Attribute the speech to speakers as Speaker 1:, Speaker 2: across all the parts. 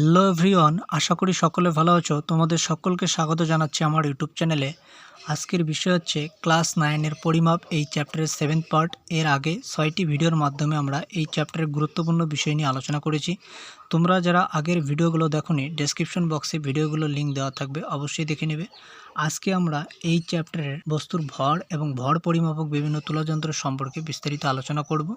Speaker 1: Hello everyone আশা করি সকলে ভালো আছো। তোমাদের সকলকে স্বাগত জানাচ্ছি আমার ইউটিউব চ্যানেলে। আজকের বিষয় হচ্ছে ক্লাস নাইনের পরিমাপ এই চ্যাপ্টারের সেভেন্থ পার্ট এর আগে ছয়টি ভিডিওর মাধ্যমে আমরা এই চ্যাপ্টারের গুরুত্বপূর্ণ বিষয় নিয়ে আলোচনা করেছি। তোমরা যারা আগের ভিডিওগুলো দেখোনি ডেসক্রিপশন বক্সে ভিডিওগুলো লিঙ্ক দেওয়া থাকবে, অবশ্যই দেখে নেবে। আজকে আমরা এই চ্যাপ্টারের বস্তুর ভর এবং ভর পরিমাপক বিভিন্ন তুলাযন্ত্র সম্পর্কে বিস্তারিত আলোচনা করব।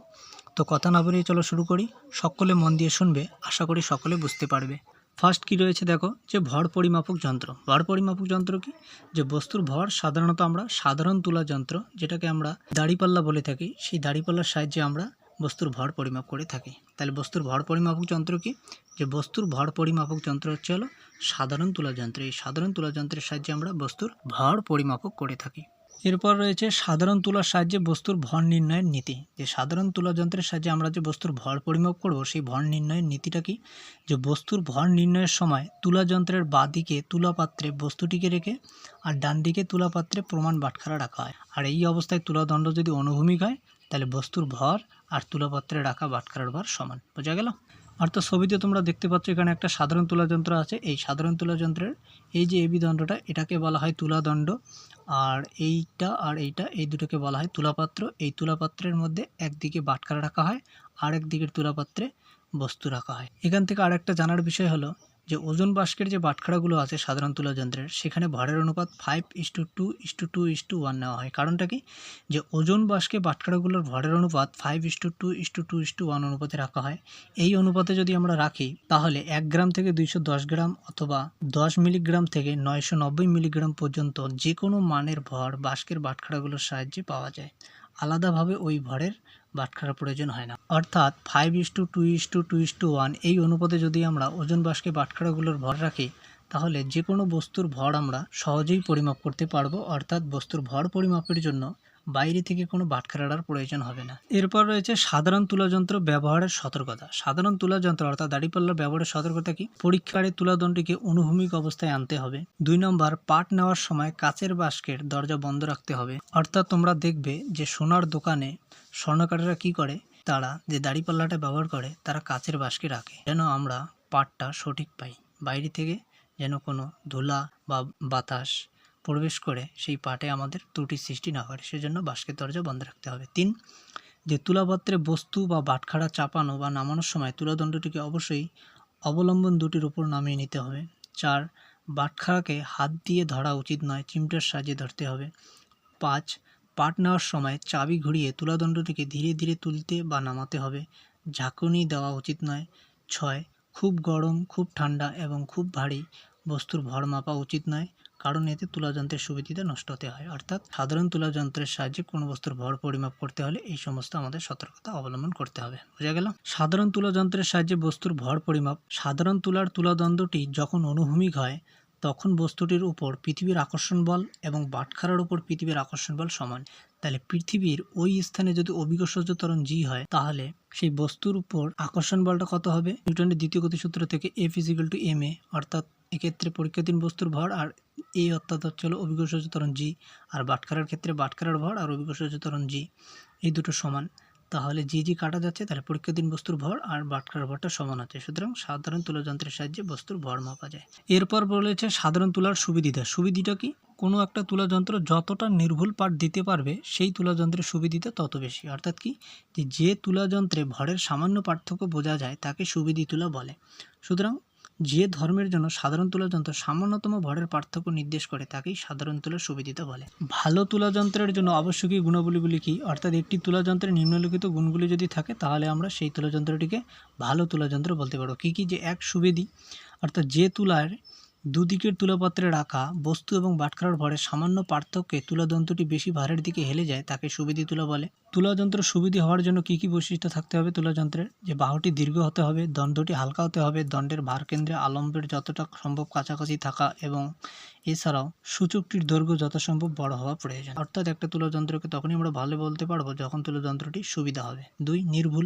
Speaker 1: তো কথা না বলেই চলো শুরু করি। সকলে মন দিয়ে শুনবে, আশা করি সকলে বুঝতে পারবে। ফার্স্ট কি রয়েছে দেখো? যে ভর পরিমাপক যন্ত্র। ভর পরিমাপক যন্ত্র কি? যে বস্তুর ভর সাধারণত আমরা সাধারণ তুলা যন্ত্র, যেটাকে আমরা দাড়িপাল্লা বলে থাকি, সেই দাড়িপাল্লার সাহায্যে আমরা বস্তুর ভর পরিমাপ করে থাকি। তাহলে বস্তুর ভর পরিমাপক যন্ত্র কি? যে বস্তুর ভর পরিমাপক যন্ত্র হচ্ছে হলো সাধারণ তুলা যন্ত্র। এই সাধারণ তুলা যন্ত্রের সাহায্যে আমরা বস্তুর ভর পরিমাপক করে থাকি। এরপর রয়েছে সাধারণ তুলার সাহায্যে বস্তুর ভর নির্ণয়ের নীতি। যে সাধারণ তুলা যন্ত্রের সাহায্যে আমরা যে বস্তুর ভর পরিমাপ করব, সেই ভর নির্ণয়ের নীতিটা কি? যে বস্তুর ভর নির্ণয়ের সময় তুলা যন্ত্রের বাঁ দিকে তুলা পাত্রে বস্তুটিকে রেখে আর ডান দিকে তুলা পাত্রে প্রমাণ বাটখারা রাখা হয়। আর এই অবস্থায় তুলাদণ্ড যদি অনুভূমিক হয়, তাহলে বস্তুর ভর আর তুলাপাত্রে রাখা বাটখারার ভর সমান। বোঝা গেল? অর্থাৎ ছবিতে তোমরা দেখতে পাচ্ছ এখানে একটা সাধারণ তুলা যন্ত্র আছে। এই সাধারণ তুলা যন্ত্রের এই যে এবি দণ্ডটা, এটাকে বলা হয় তুলা দণ্ড। আর এইটা আর এইটা, এই দুটোকে বলা হয় তুলাপাত্র এই তুলাপাত্রের মধ্যে একদিকে বাটখারা রাখা হয় আর একদিকের তুলাপাত্রে বস্তু রাখা হয়। এখান থেকে আরেকটা জানার বিষয় হলো যে ওজন বাস্কের যে বাটখারাগুলো আছে সাধারণ তুলা যন্ত্রের সেখানে ভরের অনুপাত five is to two is to two is to one নেওয়া হয়। কারণটা কি? যে ওজন বাস্কে বাটখারাগুলোর ভরের অনুপাত five is to two is to two is to one অনুপাতে রাখা হয়। এই অনুপাতে যদি আমরা রাখি, তাহলে এক গ্রাম থেকে দুইশো দশ গ্রাম অথবা দশ মিলিগ্রাম থেকে নয়শো নব্বই মিলিগ্রাম পর্যন্ত যে কোনো মানের ভর বাস্কের বাটখারাগুলোর সাহায্যে পাওয়া যায়। আলাদাভাবে ওই ভরের বাটখারা প্রয়োজন হয় না। অর্থাৎ five is to two is to two is to one এই অনুপাতে যদি আমরা ওজন বাস্কে বাটখারাগুলোর ভর রাখি, তাহলে যে কোনো বস্তুর ভর আমরা সহজেই পরিমাপ করতে পারব। অর্থাৎ বস্তুর ভর পরিমাপের জন্য বাইরে থেকে কোনো বাটখারার প্রয়োজন হবে না। এরপর রয়েছে সাধারণ তুলাযন্ত্র ব্যবহারের সতর্কতা। সাধারণ তুলাযন্ত্র অর্থাৎ দাড়িপাল্লার ব্যবহারের সতর্কতা কি? পরীক্ষারে তুলাদণ্ডটিকে অনুভূমিক অবস্থায় আনতে হবে। দুই নম্বর, পাট নেওয়ার সময় কাচের বাস্কের দরজা বন্ধ রাখতে হবে। অর্থাৎ তোমরা দেখবে যে সোনার দোকানে স্বর্ণকারেরা কি করে? তারা যে দাড়িপাল্লাটা ব্যবহার করে, তারা কাচের বাস্কে রাখে। যেন আমরা পাটটা সঠিক পাই। বাইরে থেকে যেন কোনো ধুলা বা বাতাস প্রবেশ করে, সেই পাটে আমাদের ত্রুটির সৃষ্টি না করে সেজন্য বাস্কের দরজা বন্ধ রাখতে হবে। তিন, যে তুলাপাত্রে বস্তু বা বাটখারা চাপানো বা নামানোর সময় তুলাদণ্ডটিকে অবশ্যই অবলম্বন দুটির উপর নামিয়ে নিতে হবে। চার, বাটখারাকে হাত দিয়ে ধরা উচিত নয়, চিমটার সাহায্যে ধরতে হবে। পাঁচ পাট নেওয়ার সময় চাবি ঘুরিয়ে তুলাদণ্ডটিকে ধীরে ধীরে তুলতে বা নামাতে হবে। ঝাঁকুনি দেওয়া উচিত নয়। ছয়, খুব গরম, খুব ঠান্ডা এবং খুব ভারী বস্তুর ভর মাপা উচিত নয়, কারণ এতে তুলাযন্ত্রের সুবিধাটা নষ্ট হতে হয়। অর্থাৎ সাধারণ তুলাযন্ত্রের সাহায্যে কোনো বস্তুর ভর পরিমাপ করতে হলে এই সমস্ত আমাদের সতর্কতা অবলম্বন করতে হবে। বোঝা গেল? সাধারণ তুলাযন্ত্রের সাহায্যে বস্তুর ভর পরিমাপ। সাধারণ তুলার তুলাদণ্ডটি যখন অনুভূমিক হয় তখন বস্তুটির উপর পৃথিবীর আকর্ষণ বল এবং বাটখারার উপর পৃথিবীর আকর্ষণ বল সমান। তাহলে পৃথিবীর ওই স্থানে যদি অভিকর্ষজ ত্বরণ জি হয়, তাহলে সেই বস্তুর উপর আকর্ষণ বলটা কত হবে? নিউটনের দ্বিতীয় গতিসূত্র থেকে F equal to m a অর্থাৎ এক্ষেত্রে পরীক্ষাধীন বস্তুর ভর আর এই অর্থাৎ হচ্ছে হলো অভিকর্ষজ ত্বরণ জি আর বাটখারার ক্ষেত্রে বাটখারার ভর আর অভিকর্ষজ ত্বরণ জি এই দুটো সমান। তাহলে জি জি কাটা যাচ্ছে তাহলে পরীক্ষাধীন বস্তুর ভর আর বাটকার ভরটা সমান আছে সুতরাং সাধারণ তুলাযন্ত্রের সাহায্যে বস্তুর ভর মাপা যায়। এরপর বলেছে সাধারণ তুলার সুবিধিটা। সুবিধিটা কি? কোনো একটা তুলাযন্ত্র যতটা নির্ভুল পাঠ দিতে পারবে, সেই তুলাযন্ত্রের সুবিধিটা তত বেশি। অর্থাৎ কি? যে যে তুলাযন্ত্রে ভরের সামান্য পার্থক্য বোঝা যায়, তাকে সুবিধি তুলা বলে। সুতরাং যে ধর্মের জন্য সাধারণ তুলাযন্ত্র সামান্যতম ভরের পার্থক্য নির্দেশ করে, তাকেই সাধারণ তুলা সুবিধিতা বলে। ভালো তুলাযন্ত্রের জন্য আবশ্যকীয় গুণাবলীগুলি কী? অর্থাৎ একটি তুলাযন্ত্রের নিম্নলিখিত গুণগুলি যদি থাকে, তাহলে আমরা সেই তুলাযন্ত্রটিকে ভালো তুলাযন্ত্র বলতে পারব। কী কী যে এক সুবিধি? অর্থাৎ যে তুলার দুদিকের তুলাপাত্রে রাখা, বস্তু এবং বাটখারার ভরে সামান্য পার্থক্যে তুলাদন্ত্রটি বেশি ভারের দিকে হেলে যায়, তাকে সুবিধি তুলা বলে। তুলাযন্ত্র সুবিধি হওয়ার জন্য কী কী বৈশিষ্ট্য থাকতে হবে তুলাযন্ত্রের? যে বাহুটি দীর্ঘ হতে হবে, দণ্ডটি হালকা হতে হবে, দণ্ডের ভার কেন্দ্রে আলম্বের যতটা সম্ভব কাছাকাছি থাকা এবং এছাড়াও সূচকটির দৈর্ঘ্য যথাসম্ভব বড় হওয়া প্রয়োজন। অর্থাৎ একটা তুলাযন্ত্রকে তখনই আমরা ভালো বলতে পারব যখন তুলাযন্ত্রটি সুবিধা হবে। দুই, নির্ভুল।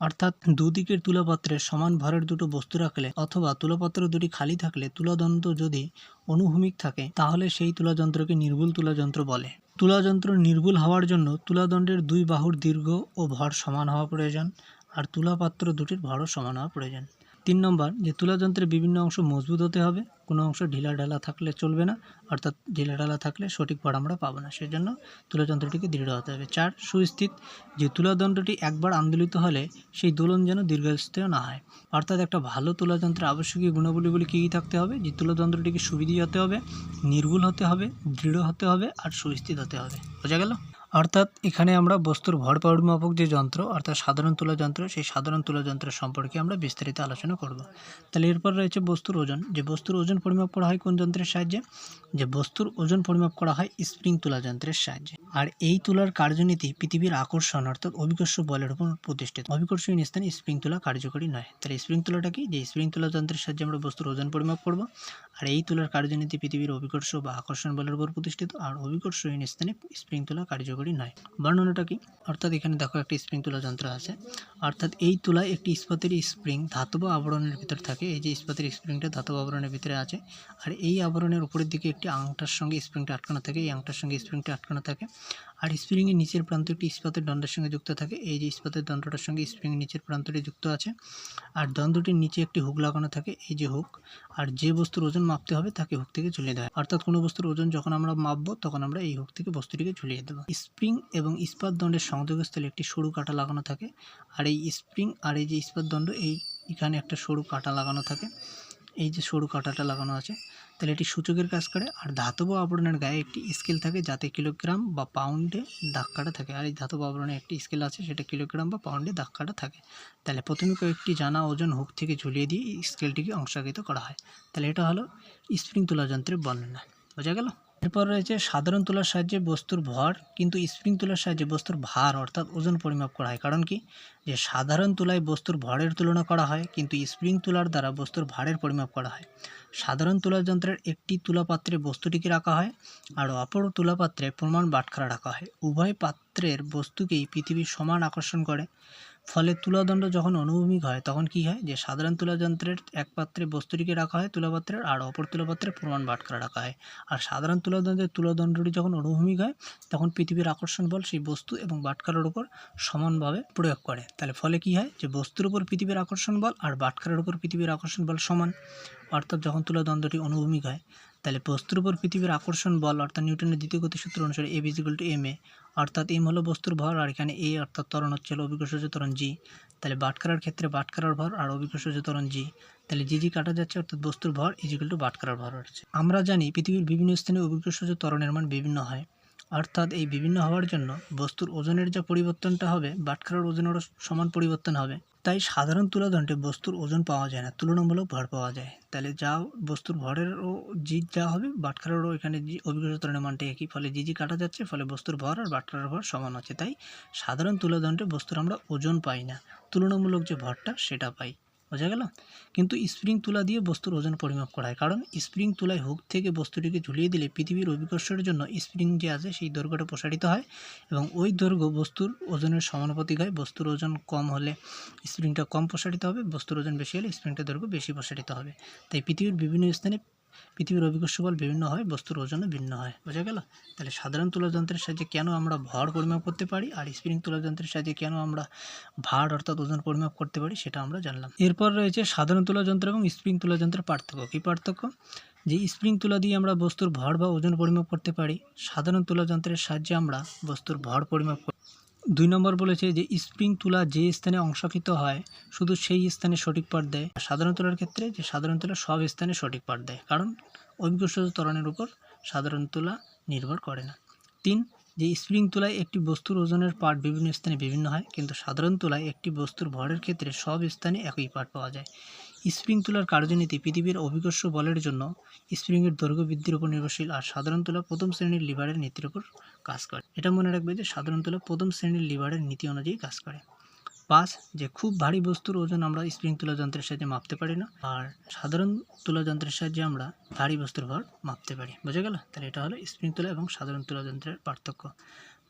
Speaker 1: অর্থাৎ দুদিকের তুলাপাত্রে সমান ভরের দুটো বস্তু রাখলে অথবা তুলাপাত্র দুটি খালি থাকলে তুলাদন্ত যদি অনুভূমিক থাকে, তাহলে সেই তুলাযন্ত্রকে নির্ভুল তুলাযন্ত্র বলে। তুলাযন্ত্র নির্ভুল হওয়ার জন্য তুলাদণ্ডের দুই বাহুর দীর্ঘ ও ভর সমান হওয়া প্রয়োজন, আর তুলাপাত্র দুটির ভরও সমান হওয়া প্রয়োজন। তিন নম্বর যে তুলা যন্ত্রের বিভিন্ন অংশ মজবুত হতে হবে, কোনো অংশ ঢিলা ঢালা থাকলে চলবে না, অর্থাৎ ঢিলা ঢালা থাকলে সঠিক পড় আমরা পাবো না, সেজন্য তুলা যন্ত্রটিকে দৃঢ় হতে হবে। চার, সুস্থিত, যে তুলা যন্ত্রটি একবার আন্দোলিত হলে সেই দোলন যেন দীর্ঘস্থায়ী না হয়। অর্থাৎ একটা ভালো তুলা যন্ত্রের আবশ্যকীয় গুণাবলীগুলি কী কী থাকতে হবে? যে তুলা যন্ত্রটিকে সুবিধি হতে হবে, নির্ভুল হতে হবে, দৃঢ় হতে হবে আর সুস্থিত হতে হবে। বোঝা গেল? অর্থাৎ এখানে আমরা বস্তুর ভর পরিমাপক যে যন্ত্র, অর্থাৎ সাধারণ তুলা যন্ত্র, সেই সাধারণ তুলা যন্ত্রের সম্পর্কে আমরা বিস্তারিত আলোচনা করব। তাহলে এরপর রয়েছে বস্তুর ওজন। যে বস্তুর ওজন পরিমাপ করা হয় কোন যন্ত্রের সাহায্যে? যে বস্তুর ওজন পরিমাপ করা হয় স্প্রিং তুলা যন্ত্রের সাহায্যে। আর এই তুলার কার্যনীতি পৃথিবীর আকর্ষণ, অর্থাৎ অভিকর্ষ বলের উপর প্রতিষ্ঠিত। অভিকর্ষীয় স্থানে স্প্রিং তুলা কার্যকরী নয়। তাহলে স্প্রিং তুলাটা কি? যে স্প্রিং তুলা যন্ত্রের সাহায্যে আমরা বস্তুর ওজন পরিমাপ করব। আর এই তুলার কার্যনীতি পৃথিবীর অভিকর্ষ বা আকর্ষণ বলের উপর প্রতিষ্ঠিত। আর অভিকর্ষহীন স্থানে স্প্রিং তুলা কার্যকরী নয় বর্ণনাটা কি? অর্থাৎ এখানে দেখো একটা স্প্রিং তুলা যন্ত্র আছে। অর্থাৎ এই তুলায় একটি ইস্পাতের স্প্রিং ধাতব আবরণের ভিতরে থাকে। এই যে ইস্পাতের স্প্রিংটা ধাতব আবরণের ভিতরে আছে। আর এই আবরণের উপরের দিকে একটি আংটার সঙ্গে স্প্রিংটা আটকানো থাকে। এই আংটার সঙ্গে স্প্রিংটা আটকানো থাকে। আর স্প্রিংয়ের নিচের প্রান্ত একটি ইস্পাতের দণ্ডের সঙ্গে যুক্ত থাকে। এই যে ইস্পাতের দণ্ডটার সঙ্গে স্প্রিংয়ের নিচের প্রান্তটি যুক্ত আছে। আর দণ্ডটির নিচে একটি হুক লাগানো থাকে। এই যে হুক, আর যে বস্তুর ওজন মাপতে হবে তাকে হুক থেকে ঝুলিয়ে দেয় অর্থাৎ কোনো বস্তুর ওজন যখন আমরা মাপবো, তখন আমরা এই হুক থেকে বস্তুটিকে ঝুলিয়ে দেবো। স্প্রিং এবং ইস্পাত দণ্ডের সংযোগস্থলে একটি সরু কাটা লাগানো থাকে। আর এই স্প্রিং আর এই যে ইস্পাত দণ্ড, এই এখানে একটা সরু কাটা লাগানো থাকে। এই যে সরু কাঁটাটা লাগানো আছে, তাহলে এটি সূচকের কাজ করে। আর ধাতব আবরণের গায়ে একটি স্কেল থাকে যাতে কিলোগ্রাম বা পাউন্ডে দাগ কাটা থাকে। আর এই ধাতব আবরণে একটি স্কেল আছে, সেটা কিলোগ্রাম বা পাউন্ডে দাগ কাটা থাকে। তাহলে প্রথমে কয়েকটি জানা ওজন হুক থেকে ঝুলিয়ে দিয়ে স্কেলটিকে অংশাকৃত করা হয়। তাহলে এটা হলো স্প্রিং তোলা যন্ত্রের বর্ণনা। বোঝা গেল? এরপর রয়েছে সাধারণ তুলার সাহায্যে বস্তুর ভর, কিন্তু স্প্রিং তুলার সাহায্যে বস্তুর ভার, অর্থাৎ ওজন পরিমাপ করা হয়। কারণ কি? যে সাধারণ তুলায় বস্তুর ভরের তুলনা করা হয়, কিন্তু স্প্রিং তুলার দ্বারা বস্তুর ভারের পরিমাপ করা হয়। সাধারণ তুলা যন্ত্রের একটি তুলা পাত্রে বস্তুটিকে রাখা হয়, আর অপর তুলা পাত্রে প্রমাণ বাটখারা রাখা হয়। উভয় পাত্রের বস্তুকেই পৃথিবীর সমান আকর্ষণ করে। ফলে তুলাদণ্ড যখন অনুভূমিক হয়, তখন কি হয়? যে সাধারণ তুলা যন্ত্রের এক পাত্রে বস্তুটিকে রাখা হয়, তুলাপাত্রের, আর অপর তুলাপাত্রে প্রমাণ বাটখারা রাখা হয়। আর সাধারণ তুলাদণ্ডের তুলাদণ্ডটি যখন অনুভূমিক হয়, তখন পৃথিবীর আকর্ষণ বল সেই বস্তু এবং বাটখারার উপর সমানভাবে প্রয়োগ করে। তাহলে ফলে কি হয়? যে বস্তুর উপর পৃথিবীর আকর্ষণ বল আর বাটখারার উপর পৃথিবীর আকর্ষণ বল সমান। অর্থাৎ যখন তুলাদণ্ডটি অনুভূমিক হয় তাহলে বস্তুর উপর পৃথিবীর আকর্ষণ বল, অর্থাৎ নিউটনের দ্বিতীয় গতিসূত্র অনুসারে এ ভিজিক্যাল টু এম এ অর্থাৎ এম হলো বস্তুর ভর, আর এখানে এ অর্থাৎ ত্বরণ হচ্ছে অভিকর্ষজ ত্বরণ জি তাহলে বাটকারার ক্ষেত্রে বাটকারার ভর আর অভিকর্ষজ ত্বরণ জি তাহলে জি জি কাটা যাচ্ছে, অর্থাৎ বস্তুর ভর ইজিক্যাল টু বাটকারার ভর হচ্ছে। আমরা জানি পৃথিবীর বিভিন্ন স্থানে অভিকর্ষজ ত্বরণের মান বিভিন্ন হয়, অর্থাৎ এই বিভিন্ন হওয়ার জন্য বস্তুর ওজনের যা পরিবর্তনটা হবে, বাটখারার ওজনেরও সমান পরিবর্তন হবে। তাই সাধারণ তুলাদণ্ডে বস্তুর ওজন পাওয়া যায় না, তুলনামূলক ভর পাওয়া যায়। তাহলে যা বস্তুর ভরেরও জি যা হবে, বাটখারারও এখানে ত্বরণের মানটা একই। ফলে জি জি কাটা যাচ্ছে, ফলে বস্তুর ভর আর বাটখারার ভর সমান হচ্ছে। তাই সাধারণ তুলাদণ্ডে বস্তুর আমরা ওজন পাই না, তুলনামূলক যে ভরটা সেটা পাই। বোঝা গেল? কিন্তু স্প্রিং তুলা দিয়ে বস্তুর ওজন পরিমাপ করা হয় কারণ স্প্রিং তুলায় হুক থেকে বস্তুটিকে ঝুলিয়ে দিলে পৃথিবীর অভিকর্ষের জন্য স্প্রিং যে আছে সেই দৈর্ঘ্যটা প্রসারিত হয় এবং ওই দৈর্ঘ্য বস্তুর ওজনের সমানুপাতিক হয়। বস্তুর ওজন কম হলে স্প্রিংটা কম প্রসারিত হবে, বস্তুর ওজন বেশি হলে স্প্রিংটা দৈর্ঘ্য বেশি প্রসারিত হবে। তাই পৃথিবীর বিভিন্ন স্থানে পৃথিবীর অভিকর্ষ বল বিভিন্ন হয়, বস্তুর ওজনও ভিন্ন হয়। বোঝা গেল? তাহলে সাধারণ তুলা যন্ত্রের সাহায্যে কেন আমরা ভর পরিমাপ করতে পারি আর স্প্রিং তুলা যন্ত্রের সাহায্যে কেন আমরা ভার অর্থাৎ ওজন পরিমাপ করতে পারি সেটা আমরা জানলাম। এরপর রয়েছে সাধারণ তুলা যন্ত্র এবং স্প্রিং তুলা যন্ত্রের পার্থক্য। কী পার্থক্য? যে স্প্রিং তুলা দিয়ে আমরা বস্তুর ভর বা ওজন পরিমাপ করতে পারি, সাধারণ তুলা যন্ত্রের সাহায্যে আমরা বস্তুর ভর পরিমাপ দুই নম্বর বলেছে যে স্প্রিং তুলা যে স্থানে অংশকৃত হয়, শুধু সেই স্থানে সঠিক পাঠ দেয়। সাধারণ তুলার ক্ষেত্রে যে সাধারণ তুলা সব স্থানে সঠিক পাঠ দেয়, কারণ অভিকর্ষ ত্বরণের উপর সাধারণ তুলা নির্ভর করে না। তিন, যে স্প্রিং তুলায় একটি বস্তুর ওজনের পাঠ বিভিন্ন স্থানে বিভিন্ন হয়, কিন্তু সাধারণ তুলায় একটি বস্তুর ভরের ক্ষেত্রে সব স্থানে একই পাঠ পাওয়া যায়। স্প্রিং তুলার কার্যনীতি পৃথিবীর অভিকর্ষ বলের জন্য স্প্রিংয়ের দৈর্ঘ্য বৃদ্ধির উপর নির্ভরশীল আর সাধারণ তুলা প্রথম শ্রেণির লিভারের নীতির উপর কাজ করে। এটা মনে রাখবে যে সাধারণ তুলা প্রথম শ্রেণির লিভারের নীতি অনুযায়ী কাজ করে। পাঁচ, যে খুব ভারী বস্তুর ওজন আমরা স্প্রিং তুলা যন্ত্রের সাহায্যে মাপতে পারি না আর সাধারণ তুলা যন্ত্রের সাহায্যে আমরা ভারী বস্তুর ভর মাপতে পারি। বোঝা গেল? তাহলে এটা হলো স্প্রিং তুলা এবং সাধারণ তুলা যন্ত্রের পার্থক্য।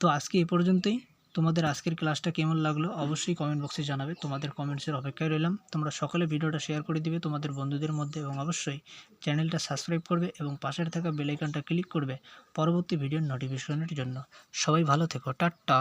Speaker 1: তো আজকে এ পর্যন্তই। তোমাদের আজকের ক্লাসটা কেমন লাগল অবশ্যই কমেন্ট বক্সে জানাবে। তোমাদের কমেন্টসের অপেক্ষায় রইলাম। তোমরা সকলে ভিডিওটা শেয়ার করে দিবে তোমাদের বন্ধুদের মধ্যে এবং অবশ্যই চ্যানেলটা সাবস্ক্রাইব করবে এবং পাশের থাকা বেলাইকানটা ক্লিক করবে পরবর্তী ভিডিওর নোটিফিকেশনের জন্য। সবাই ভালো থেকো, টাটা।